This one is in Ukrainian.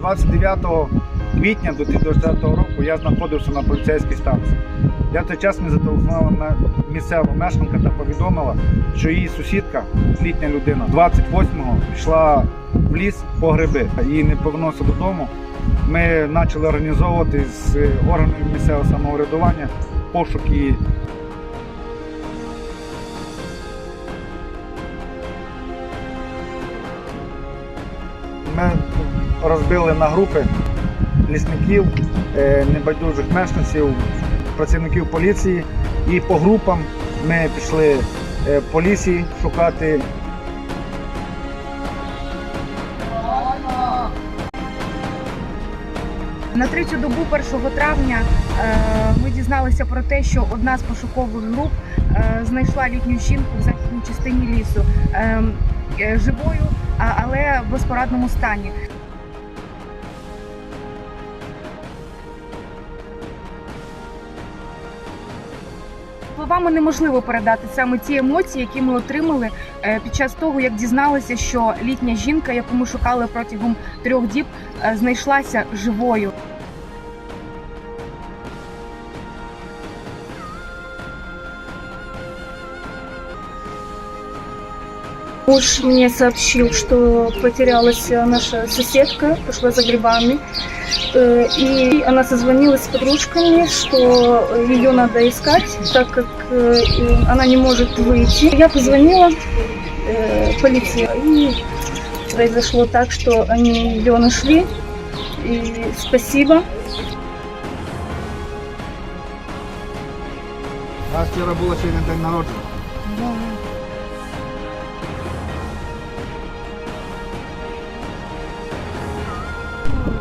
29 квітня 2020 року я знаходився на поліцейській станції. Я той час мені зателефонувала місцева мешканка та повідомила, що її сусідка, літня людина, 28-го пішла в ліс по гриби. Її не повернувся додому. Ми почали організовувати з органами місцевого самоврядування пошук її. Ми розбили на групи лісників, е, небайдужих мешканців, працівників поліції. І по групам ми пішли е, по шукати На третю добу 1 травня е, ми дізналися про те, що одна з пошукових груп знайшла літню жінку в західній частині лісу е, е, живою, але в безпорадному стані. Словами неможливо передати саме ті емоції, які ми отримали е, під час того, як дізналися, що літня жінка, яку ми шукали протягом трьох діб, е, знайшлася живою. Муж мне сообщил, что потерялась наша соседка, пошла за грибами. Э, И она созвонилась с подружками, что ее надо искать, так как э, она не может выйти. Я позвонила э, полиции, и произошло так, что они ее нашли. И спасибо. У нас вчора було сьогодні день народження.